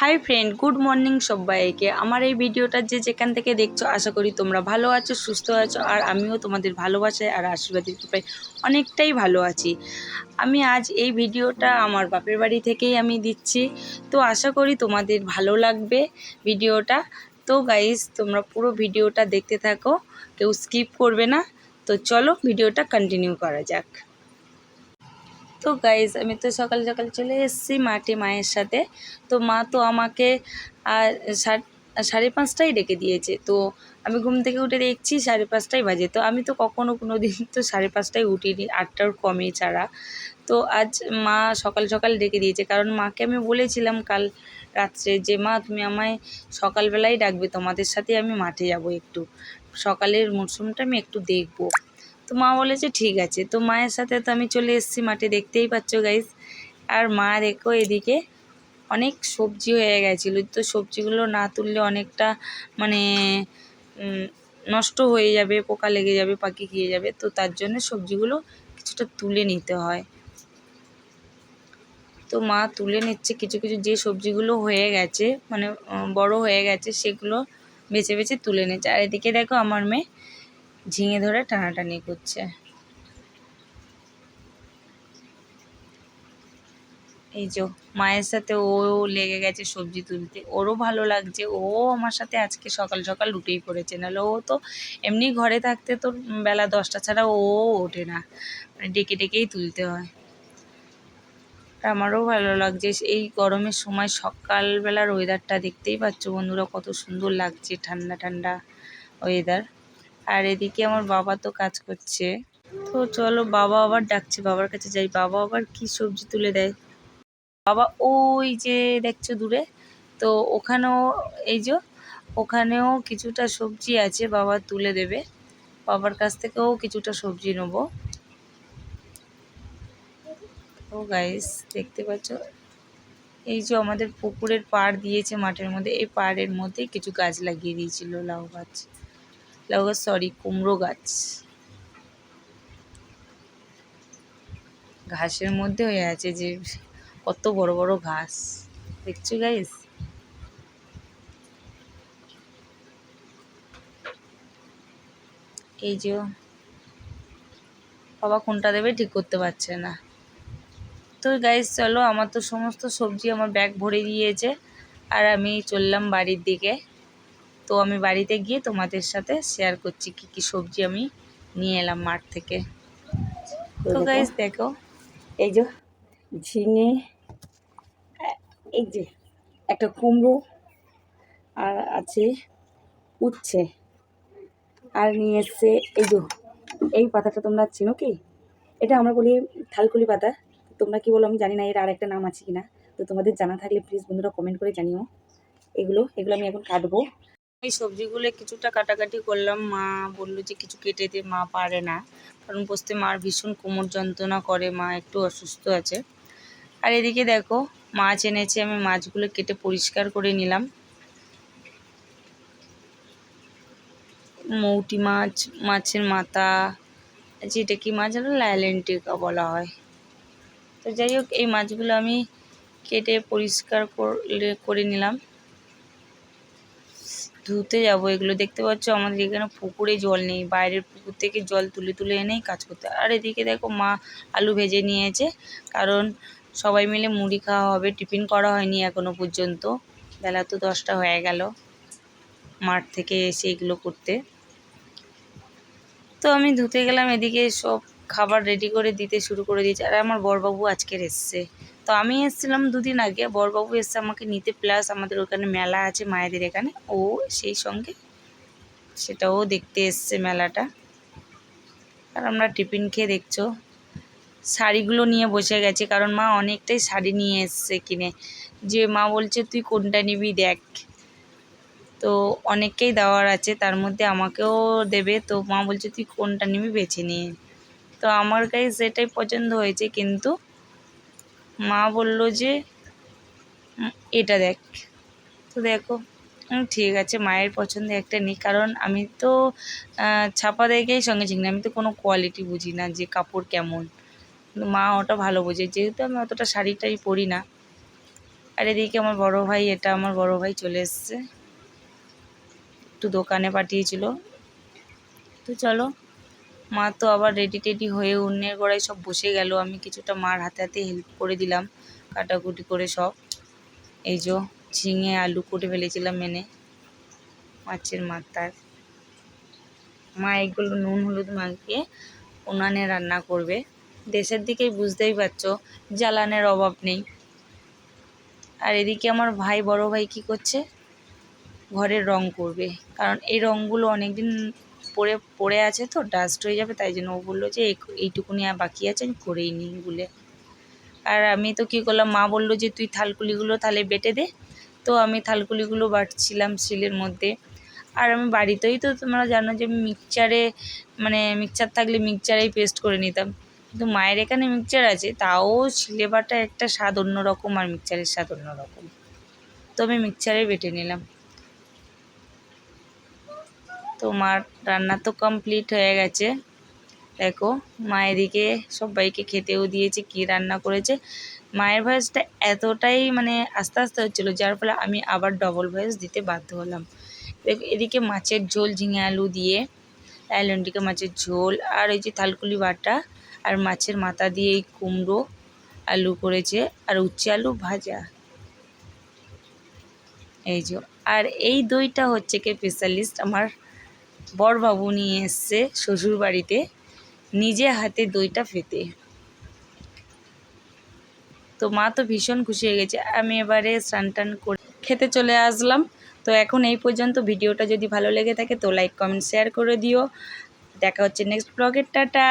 Hi friend good morning সবাইকে। আমার এই ভিডিওটা যে যেখান থেকে দেখছ, আশা করি তোমরা ভালো আছো, সুস্থ আছো, আর আমিও তোমাদের ভালোবাসায় আর আশীর্বাদের কৃপায় অনেকটাই ভালো আছি। আমি আজ এই ভিডিওটা আমার বাপের বাড়ি থেকেই আমি দিচ্ছি। তো আশা করি তোমাদের ভালো লাগবে ভিডিওটা। তো গাইজ তোমরা পুরো ভিডিওটা দেখতে থাকো, কেউ স্কিপ করবে না। তো চলো ভিডিওটা কন্টিনিউ করা যাক। তো গাইজ আমি তো সকাল সকাল চলে এসেছি মাঠে মায়ের সাথে। তো মা তো আমাকে, আর সাড়ে পাঁচটাই ডেকে দিয়েছে। তো আমি ঘুম থেকে উঠে দেখছি সাড়ে পাঁচটাই বাজে। তো আমি তো কখনো কোনো দিন তো সাড়ে পাঁচটায় উঠিনি, আটটার কমে ছাড়া। তো আজ মা সকাল সকাল ডেকে দিয়েছে। কারণ মাকে আমি বলেছিলাম কাল রাত্রে যে, মা, তুমি আমায় সকালবেলায় ডাকবে, তোমাদের সাথে আমি মাঠে যাব একটু। সকালের মরশুমটা আমি একটু দেখব। তো মা বলেছে, ঠিক আছে। তো মায়ের সাথে তো আমি চলে এসেছি, মাঠে দেখতেই পাচ্ছ গাইজ আর মা দেখো এদিকে অনেক সবজি হয়ে গেছিল। তো সবজিগুলো না তুললে অনেকটা মানে নষ্ট হয়ে যাবে, পোকা লেগে যাবে, পাখি খেয়ে যাবে। তো তার জন্য সবজিগুলো কিছুটা তুলে নিতে হয়। তো মা তুলে নিচ্ছে কিছু কিছু যে সবজিগুলো হয়ে গেছে মানে বড় হয়ে গেছে, সেগুলো বেছে বেছে তুলে নিচ্ছে। আর এদিকে দেখো আমার মেয়ে ঝিঙে ধরে টানাটানি করছে। এই যে মায়ের সাথে ও লেগে গেছে সবজি তুলতে, ওরও ভালো লাগছে। ও আমার সাথে আজকে সকাল সকাল উঠেই পড়েছে নাহলে ও তো এমনি ঘরে থাকতে তো বেলা দশটা ছাড়া ও ওঠে না। মানে ডেকে ডেকেই তুলতে হয়। আমারও ভালো লাগছে। এই গরমের সময় সকালবেলার ওয়েদারটা দেখতেই পাচ্ছ বন্ধুরা, কত সুন্দর লাগছে ঠান্ডা ঠান্ডা ওয়েদার আর এদিকে আমার বাবা তো কাজ করছে। তো চলো বাবা আবার ডাকছে, বাবার কাছে যাই। বাবা আবার কি সবজি তুলে দেয়? বাবা ওই যে দেখছ দূরে? তো ওখানেও, এই যে ওখানেও কিছুটা সবজি আছে, বাবা তুলে দেবে। বাবার কাছ থেকেও কিছুটা সবজি নেব। ও গাইস দেখতে পাচ্ছ? এই যে আমাদের পুকুরের পাড় দিয়েছে মাঠের মধ্যে। এই পাড়ের মধ্যে কিছু গাছ লাগিয়ে দিয়েছিল, লাউ গাছ। লাউ গাছ সরি কুমড়ো গাছ। ঘাসের মধ্যে হয়ে আছে যে কত বড় বড় ঘাস। দেখছ গাইস এই যে বাবা কোনটা দেবে ঠিক করতে পারছে না। তো গাইস চলো, আমার তো সমস্ত সবজি আমার ব্যাগ ভরে দিয়েছে। আর আমি চললাম বাড়ির দিকে। তো আমি বাড়িতে গিয়ে তোমাদের সাথে শেয়ার করছি কি কি সবজি আমি নিয়ে এলাম মাঠ থেকে। তো গাইস দেখো। এই যে ঝিঙে এই যে একটা কুমড়ো আর আছে উচ্ছে। আর নিয়ে এসছে এই যে এই পাতাটা তোমরা চেনো কি? এটা আমরা বলি থালকুলি পাতা। তোমরা কি বলো আমি জানি না এর আর একটা নাম আছে কি না তো তোমাদের জানা থাকলে প্লিজ বন্ধুরা কমেন্ট করে জানিও। এগুলো এগুলো আমি এখন কাটবো। এই সবজিগুলো কিছুটা কাটাকাটি করলাম। মা বলল যে, কিছু কেটে দে, মা পারে না। কারণ বসতে মার ভীষণ কোমর যন্ত্রণা করে, মা একটু অসুস্থ আছে। আর এদিকে দেখো, মাছ এনেছে, আমি মাছগুলো কেটে পরিষ্কার করে নিলাম। মৌটি মাছ, মাছের মাথা যেটা কি মাছ হলো লাইলেন্টিকা বলা হয়। তো যাই হোক, এই মাছগুলো আমি কেটে পরিষ্কার করে নিলাম। ধুতে যাব, এগুলো দেখতে পাচ্ছ? আমাদের এখানে পুকুরে জল নেই, বাইরের পুকুর থেকে জল তুলে তুলে এনেই কাজ করতে আর এদিকে দেখো মা আলু ভেজে নিয়েছে, কারণ সবাই মিলে মুড়ি খাওয়া হবে, টিফিন করা হয়নি এখনও পর্যন্ত। বেলা তো দশটা হয়ে গেল, মাঠ থেকে এসে এগুলো করতে। তো আমি ধুতে গেলাম, এদিকে সব খাবার রেডি করে দিতে শুরু করে দিয়েছে। আর আমার বরবাবু আজকের এসছে। তো আমি এসেছিলাম দুদিন আগে, বরবাবু এসছে আমাকে নিতে প্লাস আমাদের ওখানে মেলা আছে মায়েদের এখানে। ও সেই সঙ্গে সেটাও দেখতে এসছে মেলাটা। আর আমরা টিফিন খেয়ে দেখছ, শাড়িগুলো নিয়ে বসে গেছে, কারণ মা অনেকটাই শাড়ি নিয়ে এসছে কিনে। যে মা বলছে, তুই কোনটা নিবি দেখ। তো অনেককেই দেওয়ার আছে, তার মধ্যে আমাকেও দেবে। তো মা বলছে, তুই কোনটা নিবি বেছে নিয়ে। তো আমার গায়ে সেটাই পছন্দ হয়েছে, কিন্তু মা বলল যে এটা দেখ। তো দেখো ঠিক আছে, মায়ের পছন্দে একটা নিই কারণ আমি তো ছাপা দেখেই সঙ্গে চিনি আমি তো কোনো কোয়ালিটি বুঝি না যে কাপড় কেমন। মা ওটা ভালো বোঝে। যেহেতু আমি অতটা শাড়ি টাড়ি পরি না। আর এদিকে আমার বড় ভাই, এটা আমার বড় ভাই চলে এসছে। একটু দোকানে পাঠিয়েছিল। তো চলো মা তো আবার রেডি টেডি হয়ে উন্নের গোড়ায় সব বসে গেল। আমি কিছুটা মার হাতে হাতে হেল্প করে দিলাম, কাটাকুটি করে সব। এই যে ঝিঙে, আলু কুটে ফেলেছিলাম মেনে মাছের মাথার মা এগুলো নুন, হলুদ মাখিয়ে উনানে রান্না করবে। দেশের দিকেই বুঝতেই পারছ, জ্বালানের অভাব নেই। আর এদিকে আমার ভাই, বড় ভাই কি করছে? ঘরের রং করবে। কারণ এই রঙগুলো অনেক দিন পরে পড়ে আছে তো ডাস্ট হয়ে যাবে, তাই জন্য ও বলল যে এই- এইটুকুনি আর বাকি আছে, আমি করেই নিই বলে। আর আমি তো কী করলাম, মা বলল যে তুই থালকুলিগুলো তাহলে বেটে দে। তো আমি থালকুলিগুলো বাটছিলাম শিলের মধ্যে। আর আমি বাড়িতেই তো তোমরা জানো যে মিক্সচারে মানে মিক্সচার থাকলে মিক্সচারেই পেস্ট করে নিতাম। কিন্তু মায়ের এখানে মিক্সচার আছে, তাও শিলে বাটা একটা স্বাদ অন্যরকম আর মিক্সচারের স্বাদ অন্যরকম। তো আমি মিক্সচারে বেটে নিলাম। তো মার রান্না তো কমপ্লিট হয়ে গেছে। দেখো, মা এদিকে সবাইকে খেতেও দিয়েছে, কি রান্না করেছে। মায়ের ভয়েসটা এতটাই মানে আস্তে আস্তে হচ্ছিল, যার ফলে আমি আবার ডবল ভয়েস দিতে বাধ্য হলাম। দেখো, এদিকে মাছের ঝোল ঝিঙে আলু দিয়ে অ্যালন্টিকা মাছের ঝোল, আর ওই যে থালকুলি বাটা, আর মাছের মাথা দিয়ে এই কুমড়ো আলু করেছে, আর উচ্ছে আলু ভাজা। এই যে, আর এই দইটা হচ্ছে কি স্পেশালিস্ট আমার বরবাবু নিয়ে এসছে শ্বশুর বাড়িতে নিজে হাতে দইটা ফেতে তো মা তো ভীষণ খুশি হয়ে গেছে। আমি এবারে স্নান টান করে খেতে চলে আসলাম। তো এখন এই পর্যন্ত ভিডিওটা যদি ভালো লেগে থাকে তো লাইক কমেন্ট শেয়ার করে দিও। দেখা হচ্ছে নেক্সট ব্লগের টাটা!